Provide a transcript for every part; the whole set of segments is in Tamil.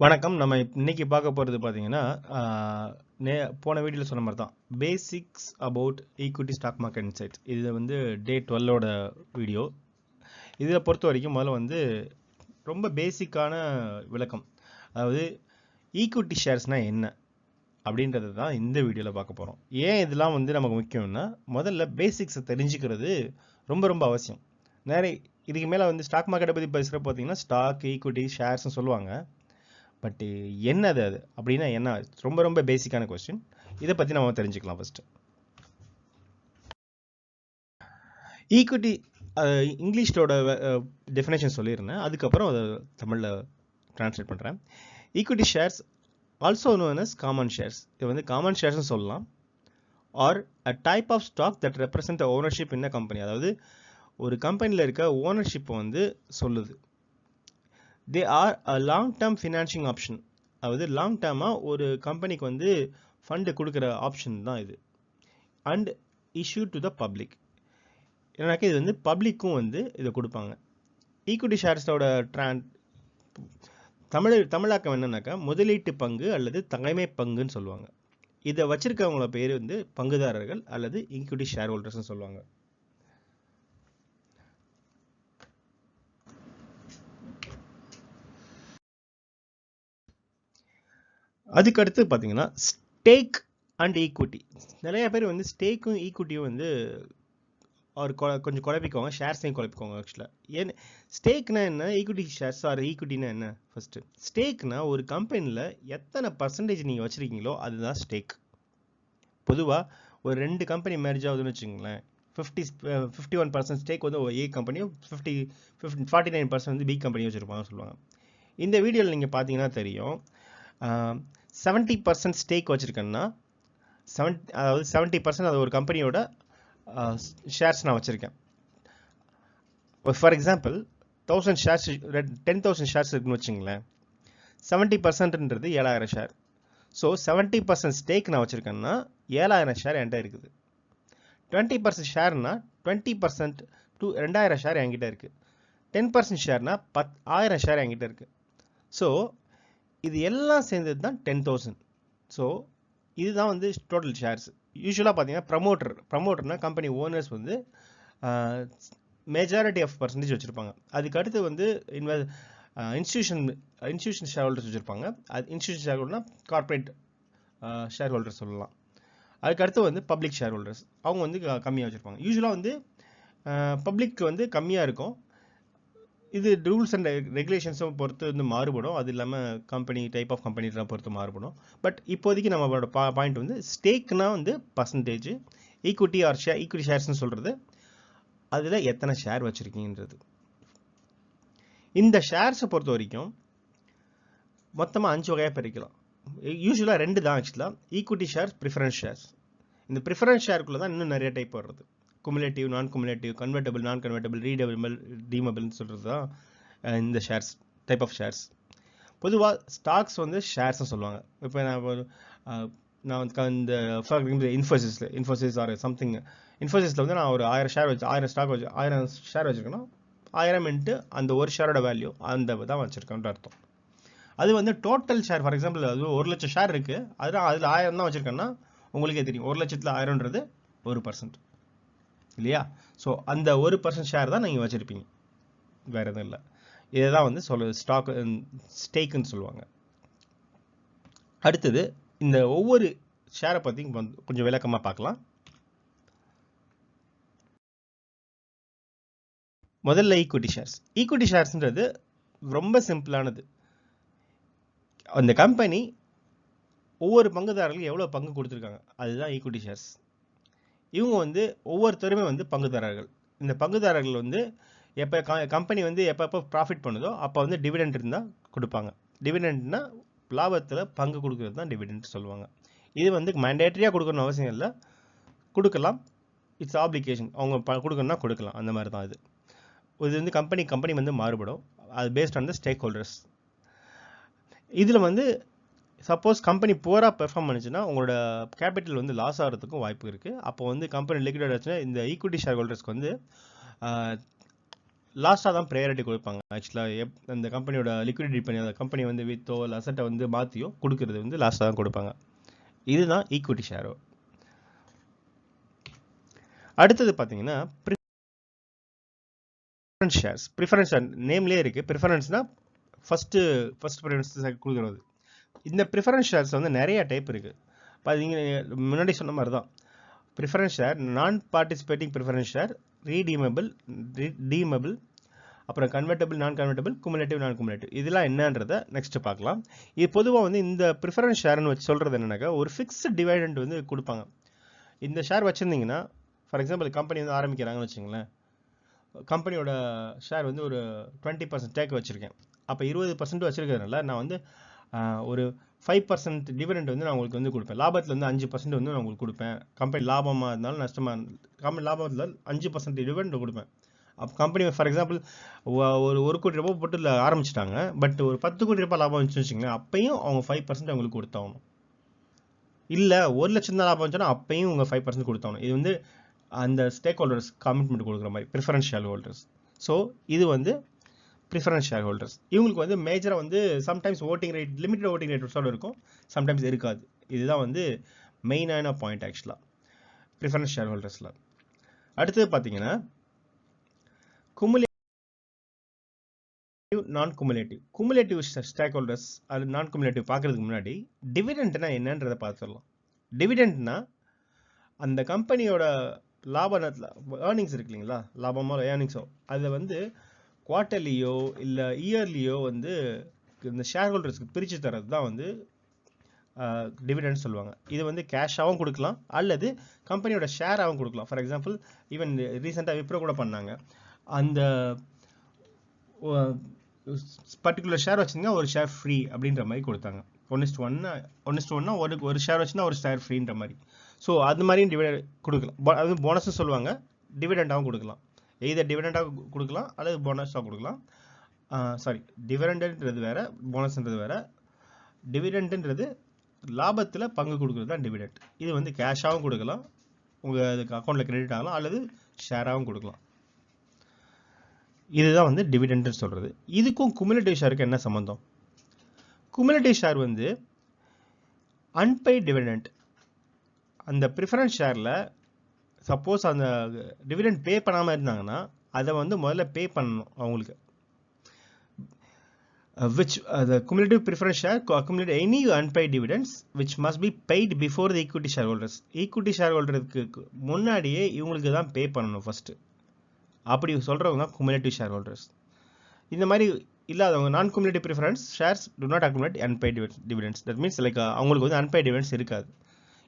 வணக்கம். நம்ம இப் இன்னைக்கு பார்க்க போகிறது பார்த்தீங்கன்னா, நே போன வீடியோவில் சொன்ன மாதிரி தான். Basics about equity stock market insights. இது வந்து டே டுவெல்லோட வீடியோ இதில் பொறுத்த வரைக்கும் முதல்ல வந்து ரொம்ப பேசிக்கான விளக்கம். அதாவது ஈக்விட்டி ஷேர்ஸ்னால் என்ன? அப்படின்றது தான் இந்த வீடியோவில் பார்க்க போகிறோம் ஏன் இதெல்லாம் வந்து நமக்கு முக்கியம்னா, முதல்ல பேசிக்ஸை தெரிஞ்சுக்கிறது ரொம்ப ரொம்ப அவசியம். நிறைய இதுக்கு மேலே வந்து ஸ்டாக் மார்க்கெட்டை பற்றி பேசுகிற பார்த்தீங்கன்னா, ஸ்டாக், ஈக்விட்டி, ஷேர்ஸ்னு சொல்லுவாங்க. பட்டு uh, என்னது அது? அப்படின்னா என்ன? ரொம்ப ரொம்ப பேசிக்கான கொஸ்டின். இதை பற்றி நம்ம தெரிஞ்சுக்கலாம் ஃபஸ்ட்டு ஈக்விட்டி இங்கிலீஷோட டெஃபினேஷன் சொல்லியிருந்தேன். அதுக்கப்புறம் அதை தமிழில் டிரான்ஸ்லேட் பண்ணுறேன் equity shares also known as common shares. இது வந்து காமன் ஷேர்ஸ்னு சொல்லலாம். Or a type of stock that represent the ownership in a company. அதாவது ஒரு கம்பெனியில் இருக்க ஓனர்ஷிப்பை வந்து சொல்லுது. They are a long term financing option. அதாவது லாங் டேர்மாக ஒரு கம்பெனிக்கு வந்து ஃபண்ட் கொடுக்குற ஆப்ஷன் தான் இது. And issue to the public. ஏன்னாக்கா இது வந்து பப்ளிக்கும் வந்து இதை கொடுப்பாங்க ஈக்விட்டி ஷேர்ஸோட ட்ரான் தமிழ் தமிழாக்கம் என்னன்னாக்கா, முதலீட்டு பங்கு அல்லது தலைமை பங்குன்னு சொல்லுவாங்க. இதை வச்சிருக்கவங்கள பேர் வந்து பங்குதாரர்கள் அல்லது ஈக்விட்டி ஷேர் ஹோல்டர்ஸ்ன்னு சொல்லுவாங்க. அதுக்கு அடுத்து பார்த்தீங்கன்னா, ஸ்டேக் அண்ட் ஈக்விட்டி. நிறைய பேர் வந்து ஸ்டேக்கும், ஈக்விட்டியும் வந்து அவர் கொஞ்சம் குழப்பிக்குவாங்க. ஷேர்ஸையும் குழப்பிக்குவாங்க ஆக்சுவலாக ஏன் ஸ்டேக்னா என்ன? ஈக்விட்டி ஷேர்ஸ் ஆர் ஈக்விட்டினா என்ன? ஃபஸ்ட்டு ஸ்டேக்னா ஒரு கம்பெனியில் எத்தனை பர்சன்டேஜ் நீங்கள் வச்சுருக்கீங்களோ அதுதான் ஸ்டேக். பொதுவாக ஒரு ரெண்டு கம்பெனி மேரேஜ் ஆகுதுன்னு வச்சுங்களேன் fifty fifty one percent stake வந்து ஏ கம்பெனியும் fifty fifty forty nine percent வந்து பி கம்பெனியும் வச்சுருப்பாங்க சொல்லுவாங்க. இந்த வீடியோவில் நீங்கள் பார்த்தீங்கன்னா தெரியும். செவன்ட்டி பர்சன்ட் ஸ்டேக் வச்சுருக்கேன்னா செவன் அதாவது செவன்ட்டி பர்சன்ட் அது ஒரு கம்பெனியோட ஷேர்ஸ் நான் வச்சுருக்கேன். For example thousand shares ten thousand shares இருக்குன்னு வச்சுங்களேன். செவன்ட்டி பர்சன்ட்ன்றது ஏழாயிரம் share so seventy percent stake நான் வச்சுருக்கேன்னா ஏழாயிரம் ஷேர் என்கிட்ட இருக்குது. டுவெண்ட்டி பர்சன்ட் ஷேர்னா டுவெண்ட்டி பர்சன்ட் டூ ரெண்டாயிரம் ஷேர் என்கிட்ட இருக்குது டென் பர்சன்ட் ஷேர்னா பத் ஆயிரம் ஷேர் என்கிட்ட இருக்குது ஸோ இது எல்லாம் சேர்ந்தது தான் 10,000. ஸோ இதுதான் வந்து டோட்டல் ஷேர்ஸ். யூஸ்வலாக பார்த்தீங்கன்னா ப்ரமோட்டர் ப்ரமோட்டர்னா கம்பெனி ஓனர்ஸ் வந்து மெஜாரிட்டி ஆஃப் பர்சன்டேஜ் வச்சுருப்பாங்க அதுக்கு அடுத்து வந்து இன்வெ இன்ஸ்டியூஷன் இன்ஸ்டிடியூஷன் ஷேர் ஹோல்டர்ஸ் வச்சுருப்பாங்க அது இன்ஸ்டிடியூஷன் ஷேர் ஹோல்டர்னா கார்ப்பரேட் ஷேர் ஹோல்டர்ஸ் சொல்லலாம். அதுக்கடுத்து வந்து பப்ளிக் ஷேர் ஹோல்டர்ஸ். அவங்க வந்து கம்மியாக வச்சுருப்பாங்க யூஸ்வலாக வந்து பப்ளிக் வந்து கம்மியாக இருக்கும். இது ரூல்ஸ் அண்ட் ரெகுலேஷன்ஸும் பொறுத்து வந்து மாறுபடும். அது இல்லாமல் கம்பெனி டைப் ஆஃப் கம்பெனிலாம் பொறுத்து மாறுபடும். பட் இப்போதைக்கு நம்மளோட பா பாயிண்ட் வந்து ஸ்டேக்னா வந்து percentage equity or share equity ஷேர்ஸ்னு சொல்கிறது அதில் எத்தனை ஷேர் வச்சுருக்கீங்கன்றது இந்த ஷேர்ஸை பொறுத்த வரைக்கும் மொத்தமாக அஞ்சு வகையாக பிரிக்கலாம். யூஸ்வலாக ரெண்டு தான் ஆக்சுவலாக ஈக்குவிட்டி ஷேர்ஸ், ப்ரிஃபரன்ஸ் ஷேர்ஸ். இந்த ப்ரிஃபரன்ஸ் ஷேர்க்குள்ள தான் இன்னும் நிறைய டைப் வர்றது cumulative, non cumulative, convertible, non convertible, redeemable டீமபிள்னு சொல்றது தான் இந்த ஷேர்ஸ் டைப் ஆஃப் ஷேர்ஸ். பொதுவாக ஸ்டாக்ஸ் வந்து ஷேர்ஸ்னு சொல்லுவாங்க. இப்போ நான் ஒரு நான் வந்து இந்த for example Infosys or something இன்ஃபோசிஸில் வந்து நான் ஒரு ஆயிரம் ஷேர் வச்சு ஆயிரம் ஸ்டாக் வச்சு ஆயிரம் ஷேர் வச்சுருக்கேன்னா ஆயிரம் இன்ட்டு அந்த ஒரு ஷேரோட வேல்யூ அந்த தான் வச்சுருக்கேன் அர்த்தம். அது வந்து டோட்டல் ஷேர் ஃபார் எக்ஸாம்பிள் அது ஒரு லட்சம் ஷேர் இருக்குது அதில் அதில் ஆயிரம் தான் வச்சுருக்கேன்னா உங்களுக்கே தெரியும். 1,00,000ல 1000ன்றது 1%. இல்லையா? ஸோ அந்த ஒரு பர்சன்ட் ஷேர் தான் நீங்க வச்சிருப்பீங்க. வேற எதுவும் இல்ல. இதை தான் வந்து சொல்ல ஸ்டாக் ஸ்டேக்குன்னு சொல்லுவாங்க. அடுத்தது இந்த ஒவ்வொரு ஷேரை பத்தி கொஞ்சம் விளக்கமா பார்க்கலாம். முதல்ல ஈக்குவிட்டி ஷேர்ஸ். ஈக்குவிட்டி ஷேர்ஸ்ன்றது ரொம்ப சிம்பிளானது. அந்த கம்பெனி ஒவ்வொரு பங்குதாரர்களுக்கு எவ்வளோ பங்கு கொடுத்துருக்காங்க அதுதான் ஈக்குவிட்டி ஷேர்ஸ். இவங்க வந்து ஒவ்வொருத்தருமே வந்து பங்குதாரர்கள். இந்த பங்குதாரர்கள் வந்து எப்போ கம்பெனி வந்து எப்பப்ப ப்ராஃபிட் பண்ணுதோ, அப்போ வந்து டிவிடெண்ட் இருந்தால் கொடுப்பாங்க டிவிடெண்ட்னா லாபத்தில் பங்கு கொடுக்கறது தான் டிவிடெண்ட் சொல்லுவாங்க. இது வந்து மேண்டேட்டரியா குடுக்கணும்னு அவசியம் இல்லை கொடுக்கலாம் இட்ஸ் ஆப்ளிகேஷன். அவங்க ப குடுக்கணும்னா கொடுக்கலாம் அந்த மாதிரி தான் இது. இது வந்து கம்பெனி கம்பெனி வந்து மாறுபடும். அது based on the stake holders. இதில் வந்து சப்போஸ் கம்பெனி புவராக பெர்ஃபார்ம் பண்ணுச்சுன்னா, உங்களோட கேப்பிட்டல் வந்து லாஸ் ஆகிறதுக்கும் வாய்ப்பு இருக்குது அப்போ வந்து கம்பெனி லிக்விட் ஆச்சுன்னா, இந்த ஈக்விட்டி ஷேர் ஹோல்டர்ஸ்க்கு வந்து லாஸ்ட்டாக தான் ப்ரையாரிட்டி கொடுப்பாங்க. ஆக்சுவலாக எப் அந்த கம்பெனியோட லிக்விடிட்டி பண்ணி அந்த கம்பெனி வந்து வித்தோ இல்லை அசட்டை வந்து மாற்றியோ கொடுக்கறது வந்து லாஸ்ட்டாக தான் கொடுப்பாங்க. இதுதான் ஈக்விட்டி ஷேரோ அடுத்தது பார்த்தீங்கன்னா ப்ரிஃபரன்ஸ் ஷேர்ஸ் ப்ரிஃபரன்ஸ் நேம்லேயே இருக்குது ப்ரிஃபரன்ஸ்னால் ஃபஸ்ட்டு ஃபஸ்ட் ப்ரிஃபரன்ஸ் கொடுக்குறது. இந்த ப்ரிஃபரன்ஸ் ஷேர்ஸ் வந்து நிறைய டைப் இருக்குது பார்த்தீங்க முன்னாடி சொன்ன மாதிரி தான் preference share non participating preference share redeemable டீமபிள் அப்புறம் convertible non convertible cumulative non cumulative இதெல்லாம் என்னன்றதை நெக்ஸ்ட் பார்க்கலாம். இது பொதுவாக வந்து இந்த ப்ரிஃபரன்ஸ் ஷேர்னு வச்சு சொல்கிறது என்னன்னாக்கா ஒரு ஃபிக்ஸ்டு டிவைடண்ட் வந்து கொடுப்பாங்க. இந்த ஷேர் வச்சுருந்தீங்கன்னா ஃபார் எக்ஸாம்பிள் கம்பெனி வந்து ஆரம்பிக்கிறாங்கன்னு வச்சுங்களேன். கம்பெனியோட ஷேர் வந்து ஒரு டுவெண்ட்டி பர்சன்ட் டேக் வச்சுருக்கேன். அப்போ இருபது பர்சன்ட் வச்சுருக்கிறதுனால நான் வந்து ஒரு ஃபைவ் பர்சன்ட் டிவிடெண்ட் வந்து நான் உங்களுக்கு வந்து கொடுப்பேன். லாபத்தில் வந்து அஞ்சு பர்சன்ட் வந்து நான் உங்களுக்கு கொடுப்பேன். கம்பெனி லாபமாக இருந்தாலும் நஷ்டமாக இருந்தாலும் கம்பெனி லாபத்தில் அஞ்சு பர்சன்ட் டிவிடெண்ட் கொடுப்பேன். அப்போ கம்பெனி ஃபார் எக்ஸாம்பிள் ஒரு ஒரு கோடி ரூபாய் போட்டு ஆரம்பிச்சிட்டாங்க. பட் ஒரு பத்து கோடி ரூபாய் லாபம் வந்துச்சு வச்சுங்களேன் அப்பையும் அவங்க ஃபைவ் பர்சன்ட் அவங்களுக்கு கொடுத்தாகணும். இல்லை ஒரு லட்சம் தான் லாபம் வந்துச்சுன்னா அப்பையும் உங்கள் ஃபைவ் பர்சன்ட் கொடுத்தாகணும். இது வந்து அந்த ஸ்டேக் ஹோல்டர்ஸ் கமிட்மெண்ட் கொடுக்குற மாதிரி ப்ரிஃபரன்ஷியல் ஹோல்டர்ஸ் ஸோ இது வந்து ப்ரிஃபரன்ஸ் ஷேர் ஹோல்டர்ஸ் இவங்களுக்கு வந்து மேஜராக வந்து sometimes voting right limited voting ரேட்டோட இருக்கும். சம்டைம்ஸ் இருக்காது. இதுதான் வந்து மெயினான பாயிண்ட் ஆக்சுவலாக ப்ரிஃபரன்ஸ் ஷேர் ஹோல்டர்ஸில் அடுத்தது பார்த்தீங்கன்னா குமுலே நான் குமுலேட்டிவ் குமுலேட்டிவ் ஸ்டேக் ஹோல்டர்ஸ் அது நான் குமுலேட்டிவ் பார்க்கறதுக்கு முன்னாடி டிவிடெண்ட்னா என்னன்றதை பார்த்துடலாம் டிவிடெண்ட்னா அந்த கம்பெனியோட லாபத்தில் ஏர்னிங்ஸ் இருக்கு இல்லைங்களா? லாபமோ ஏர்னிங்ஸோ அதை வந்து குவார்ட்டர்லியோ இல்லை இயர்லியோ வந்து இந்த ஷேர் ஹோல்டர்ஸ்க்கு பிரித்து தரது தான் வந்து டிவிடெண்ட் சொல்லுவாங்க. இது வந்து கேஷாகவும் கொடுக்கலாம் அல்லது கம்பெனியோட ஷேராகவும் கொடுக்கலாம். ஃபார் எக்ஸாம்பிள் ஈவன் ரீசெண்டாக விப்ரோ கூட பண்ணாங்க. அந்த பர்டிகுலர் ஷேர் வச்சுருந்தா ஒரு ஷேர் ஃப்ரீ அப்படின்ற மாதிரி கொடுத்தாங்க. ஒன்னிஸ்ட் ஒன்னா ஒன்னிஸ்ட் ஒன்னா ஒரு ஒரு ஷேர் வச்சுருந்தா ஒரு ஷேர் ஃப்ரீன்ற மாதிரி. ஸோ அது மாதிரியும் டிவிடெண்ட் கொடுக்கலாம். அது போனஸும் சொல்லுவாங்க. டிவிடெண்டாகவும் கொடுக்கலாம். எய்தர் டிவிடெண்டாக கொடுக்கலாம் அல்லது போனஸாக கொடுக்கலாம். சாரி டிவிடெண்டுன்றது வேறு போனஸ்ன்றது வேறு. டிவிடெண்டுன்றது லாபத்தில் பங்கு கொடுக்குறது தான் டிவிடெண்ட் இது வந்து கேஷாகவும் கொடுக்கலாம் உங்கள் அதுக்கு அக்கௌண்ட்டில் கிரெடிட் ஆகலாம் அல்லது ஷேராகவும் கொடுக்கலாம். இதுதான் வந்து டிவிடெண்ட்னு சொல்கிறது இதுக்கும் குமுலேட்டிவ் ஷேருக்கு என்ன சம்மந்தம் குமுலேட்டிவ் ஷேர் வந்து அன்பெய்ட் டிவிடெண்ட் அந்த ப்ரிஃபரன்ஸ் ஷேரில் சப்போஸ் அந்த டிவிடெண்ட் பே பண்ணாமல் இருந்தாங்கன்னா அதை வந்து முதல்ல பே பண்ணணும் அவங்களுக்கு. Which cumulative preference share preference எனி accumulate any unpaid dividends be paid before the equity share holders shareholders. Share shareholderக்கு முன்னாடியே இவங்களுக்கு தான் பே பண்ணணும் ஃபஸ்ட்டு அப்படி சொல்கிறவங்க தான் குமுலேட்டிவ் ஷேர் ஹோல்டர்ஸ் இந்த மாதிரி இல்லாதவங்க non cumulative preference shares do not accumulate unpaid dividends that means like அவங்களுக்கு வந்து அன்பெய்ட் டிவிடன்ஸ் இருக்காது.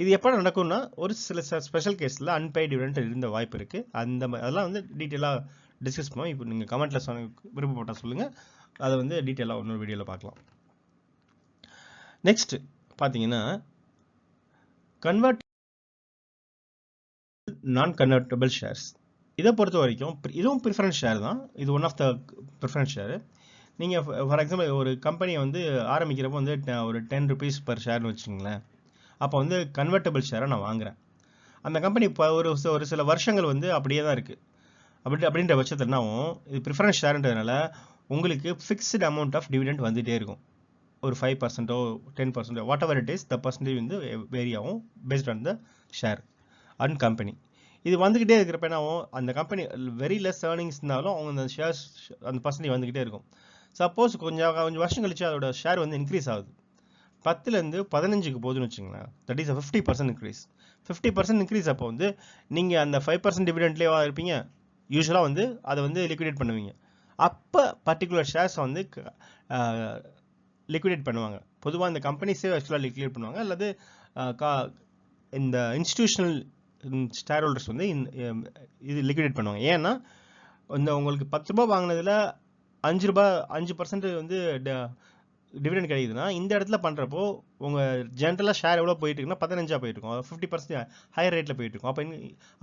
இது எப்போ நடக்கும்னா ஒரு சில ஸ்பெஷல் கேஸில் அன்பெய்ட் டிவிடெண்ட் இருந்த வாய்ப்பு இருக்குது அந்த அதெல்லாம் வந்து டீட்டெயிலாக டிஸ்கஸ் பண்ணுவோம். இப்போ நீங்கள் கமெண்ட்டில் சொன்ன விருப்பப்பட்டால் சொல்லுங்கள் அதை வந்து டீட்டெயிலாக இன்னொரு வீடியோவில் பார்க்கலாம். நெக்ஸ்ட் பார்த்தீங்கன்னா கன்வெர்ட் நான் கன்வெர்ட்டபிள் ஷேர்ஸ் இதை பொறுத்த வரைக்கும் இதுவும் ப்ரிஃபரன்ஸ் ஷேர் தான். இது one of the preference share நீங்கள் ஃபார் எக்ஸாம்பிள் ஒரு கம்பெனியை வந்து ஆரம்பிக்கிறப்போ வந்து ஒரு டென் ருபீஸ் பர் ஷேர்னு வச்சுங்களேன் அப்போ வந்து கன்வெர்ட்டபிள் ஷேரை நான் வாங்குகிறேன் அந்த கம்பெனி இப்போ ஒரு ஒரு சில வருஷங்கள் வந்து அப்படியே தான் இருக்குது அப்படி அப்படின்ற பட்சத்தில் என்னவும் இது ப்ரிஃபரன்ஸ் ஷேர்ன்றதுனால உங்களுக்கு ஃபிக்ஸ்டு அமௌண்ட் ஆஃப் டிவிடெண்ட் வந்துகிட்டே இருக்கும். ஒரு ஃபைவ் பர்சன்ட்டோ ten பர்சன்டோ what ever it is the percentage வந்து வேரி ஆகும் based on the share and company இது வந்துக்கிட்டே இருக்கிறப்ப என்ன அந்த கம்பெனி வெரி லெஸ் ஏர்னிங்ஸ் இருந்தாலும் அவங்க அந்த ஷேர்ஸ் அந்த பர்சன்டேஜ் வந்துக்கிட்டே இருக்கும். சப்போஸ் கொஞ்சம் கொஞ்சம் வருஷம் கழிச்சு அதோட ஷேர் வந்து இன்க்ரீஸ் ஆகுது. பத்துலேருந்து பதினஞ்சுக்கு போகுதுன்னு வச்சுங்களேன். That is fifty percent increase fifty percent increase அப்போ வந்து நீங்கள் அந்த ஃபைவ் பர்சன்ட் டிவிடெண்ட்லேயே இருப்பீங்க? யூஸ்வலாக வந்து அதை வந்து லிக்விடேட் பண்ணுவீங்க. அப்போ பர்டிகுலர் ஷேர்ஸை வந்து லிக்விடேட் பண்ணுவாங்க. பொதுவாக இந்த கம்பெனிஸே ஆக்சுவலாக லிக்விடேட் பண்ணுவாங்க. அல்லது கா இந்த இன்ஸ்டிடியூஷனல் ஷேர் ஹோல்டர்ஸ் வந்து இது லிக்விடேட் பண்ணுவாங்க. ஏன்னா இந்த உங்களுக்கு பத்து ரூபா வாங்கினதில் அஞ்சு ரூபா அஞ்சு பர்சன்ட் வந்து டிவிடெண்ட் கிடைக்குதுன்னா இந்த இடத்துல பண்ணுறப்போ உங்கள் ஜென்ரலாக ஷேர் எவ்வளோ போயிட்டு இருக்குன்னா பதினஞ்சா போயிட்டு இருக்கும் ஃபிஃப்டி பர்சன்ட் ஹையர் ரேட்டில் போயிட்டு இருக்கும் அப்போ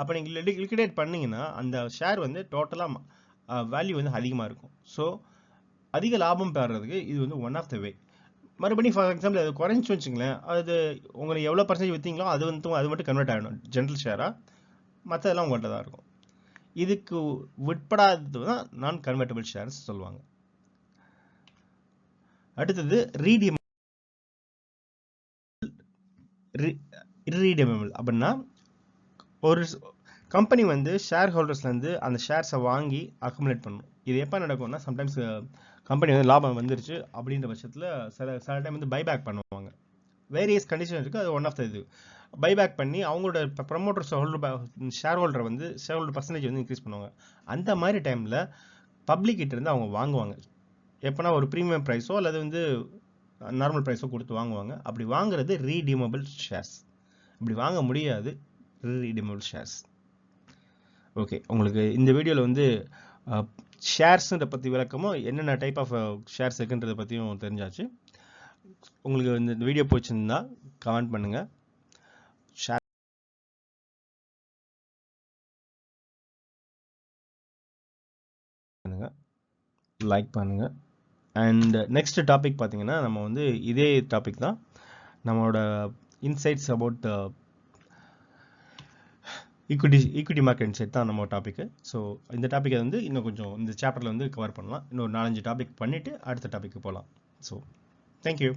அப்போ நீங்கள் லிக்விடேட் பண்ணிங்கன்னா அந்த ஷேர் வந்து டோட்டலாக வேல்யூ வந்து அதிகமாக இருக்கும். ஸோ அதிக லாபம் பெறதுக்கு இது வந்து ஒன் ஆஃப் த வே மறுபடியும் ஃபார் எக்ஸாம்பிள் அது குறைஞ்சி வச்சுங்களேன் அது உங்களுக்கு எவ்வளோ பர்சன்டேஜ் விற்றீங்களோ அது வந்து அது மட்டும் கன்வெர்ட் ஆகிடும் ஜென்ரல் ஷேராக மற்றதெல்லாம் உங்கள்கிட்ட தான் இருக்கும். இதுக்கு உட்படாதது தான் நான் கன்வெர்ட்டபிள் ஷேர்ஸ் சொல்லுவாங்க. அடுத்தது ரீடியம் irredeemable அப்படின்னா ஒரு கம்பெனி வந்து ஷேர் ஹோல்டர்ஸ்லேருந்து அந்த ஷேர்ஸை வாங்கி அக்குமுலேட் பண்ணும். இது எப்போ நடக்கும்னா சம்டைம்ஸ் கம்பெனி வந்து லாபம் வந்துருச்சு அப்படின்ற பட்சத்தில் சில சில டைம் வந்து பைபேக் பண்ணுவாங்க. வேரியஸ் கண்டிஷன் இருக்குது அது ஒன் ஆஃப் த இது. பைபேக் பண்ணி அவங்களோட ப்ரமோட்டர் ஹோல்டர் ஷேர் ஹோல்டர் வந்து ஷேர் ஹோல்டர் பர்சன்டேஜ் வந்து இன்க்ரீஸ் பண்ணுவாங்க. அந்த மாதிரி டைமில் பப்ளிக் அவங்க வாங்குவாங்க. எப்போனா ஒரு ப்ரீமியம் ப்ரைஸோ அல்லது வந்து நார்மல் ப்ரைஸோ கொடுத்து வாங்குவாங்க. அப்படி வாங்குறது ரீடீமபிள் ஷேர்ஸ் அப்படி வாங்க முடியாது ரீடீமபிள் ஷேர்ஸ் ஓகே உங்களுக்கு இந்த வீடியோவில் வந்து ஷேர்ஸுன்ற பற்றி விளக்கமும் என்னென்ன டைப் ஆஃப் ஷேர்ஸ் இருக்குன்றதை பற்றியும் தெரிஞ்சாச்சு. உங்களுக்கு இந்த வீடியோ பிடிச்சிருந்தா கமெண்ட் பண்ணுங்கள் ஷேர் பண்ணுங்கள் லைக் பண்ணுங்கள் அண்ட் நெக்ஸ்ட் டாபிக் பார்த்தீங்கன்னா நம்ம வந்து இதே டாபிக் தான். நம்மளோட insights about equity equity market insight தான் நம்ம டாப்பிக்கு ஸோ இந்த டாப்பிக்கை வந்து இன்னும் கொஞ்சம் இந்த சாப்டரில் வந்து கவர் பண்ணலாம். இன்னொரு நாலஞ்சு டாபிக் பண்ணிவிட்டு அடுத்த டாப்பிக்கு போகலாம். So thank you